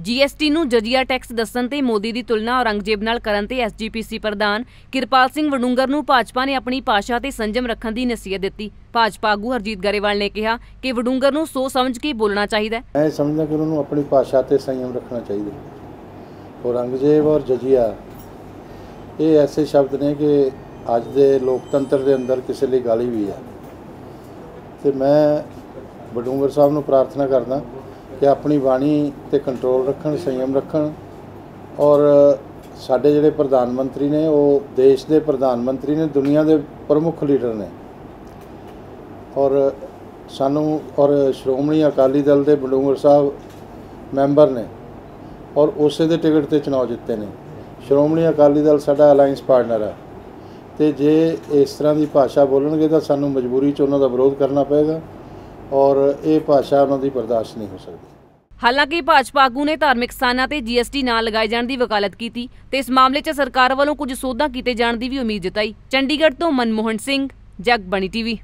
GST ਨੂੰ ਜਜੀਆ tax ਦੱਸਣ ਤੇ ਮੋਦੀ ਦੀ ਤੁਲਨਾ ਔਰੰਗਜ਼ੇਬ ਨਾਲ ਕਰਨ ਤੇ ਐਸਜੀਪੀਸੀ ਪ੍ਰਧਾਨ ਕਿਰਪਾਲ ਸਿੰਘ ਵਡੂੰਗਰ ਨੂੰ ਭਾਜਪਾ ਨੇ ਆਪਣੀ ਭਾਸ਼ਾ ਤੇ ਸੰਜਮ ਰੱਖਣ ਦੀ ਨਸੀਹਤ ਦਿੱਤੀ। ਭਾਜਪਾ ਆਗੂ ਹਰਜੀਤ ਗਰੇਵਾਲ ਨੇ ਕਿਹਾ ਕਿ ਵਡੂੰਗਰ ਨੂੰ ਸੋਚ ਸਮਝ ਕੇ ਬੋਲਣਾ ਚਾਹੀਦਾ ਹੈ। ਮੈਂ ਸਮਝਦਾ ਕਿ ਉਹਨਾਂ ਆਪਣੀ ਭਾਸ਼ਾ ਤੇ ਸੰਯਮ ਰੱਖਣਾ ਚਾਹੀਦਾ ਔਰੰਗਜ਼ੇਬ ਔਰ ਜਜੀਆ, ਇਹ ਐਸੇ ਸ਼ਬਦ ਨੇ ਕਿ ਅੱਜ ਦੇ ਲੋਕਤੰਤਰ ਦੇ ਅੰਦਰ ਕਿਸੇ ਲਈ ਗਾਲੀ ਵੀ ਹੈ। ਤੇ ਮੈਂ ਬਡੂੰਗਰ ਸਾਹਿਬ ਨੂੰ ਪ੍ਰਾਰਥਨਾ ਕਰਦਾ ਕਿ ਆਪਣੀ ਬਾਣੀ ਤੇ ਕੰਟਰੋਲ ਰੱਖਣ, ਸੰਯਮ ਰੱਖਣ। ਔਰ ਸਾਡੇ ਜਿਹੜੇ ਪ੍ਰਧਾਨ ਮੰਤਰੀ ਨੇ, ਉਹ ਦੇਸ਼ ਦੇ ਪ੍ਰਧਾਨ ਮੰਤਰੀ ਨੇ, ਦੁਨੀਆ ਦੇ ਪ੍ਰਮੁੱਖ ਲੀਡਰ ਨੇ। ਔਰ ਸਾਨੂੰ, ਔਰ ਸ਼੍ਰੋਮਣੀ ਅਕਾਲੀ ਦਲ ਦੇ ਬਡੂੰਗਰ ਸਾਹਿਬ ਮੈਂਬਰ ਨੇ, ਔਰ ਉਸੇ ਦੇ ਟਿਕਟ ਤੇ ਚੁਣਾਵ ਜਿੱਤੇ ਨੇ। ਸ਼੍ਰੋਮਣੀ ਅਕਾਲੀ ਦਲ ਸਾਡਾ ਅਲਾਈਅੰਸ ਪਾਰਟਨਰ ਹੈ। ਤੇ ਜੇ ਇਸ ਤਰ੍ਹਾਂ ਦੀ ਭਾਸ਼ਾ ਬੋਲਣਗੇ, ਤਾਂ ਸਾਨੂੰ ਮਜਬੂਰੀ 'ਚ ਉਹਨਾਂ ਦਾ ਵਿਰੋਧ ਕਰਨਾ ਪਏਗਾ। ਔਰ ਇਹ ਭਾਸ਼ਾ ਉਹਨਾਂ ਦੀ ਬਰਦਾਸ਼ਤ ਨਹੀਂ ਹੋ ਸਕਦੀ। ਹਾਲਾਂਕਿ ਭਾਜਪਾ ਆਗੂ ਨੇ ਧਾਰਮਿਕ ਸਥਾਨਾਂ ਤੇ ਜੀਐਸਟੀ ਨਾ ਲਗਾਏ ਜਾਣ ਦੀ ਵਕਾਲਤ ਕੀਤੀ ਤੇ ਇਸ ਮਾਮਲੇ 'ਚ ਸਰਕਾਰ ਵੱਲੋਂ ਕੁਝ ਸੋਧਾਂ ਕੀਤੇ ਜਾਣ ਦੀ ਵੀ ਉਮੀਦ ਜਤਾਈ। ਚੰਡੀਗੜ੍ਹ ਤੋਂ ਮਨਮੋਹਨ ਸਿੰਘ ਜਗਬਣੀ ਟੀਵੀ।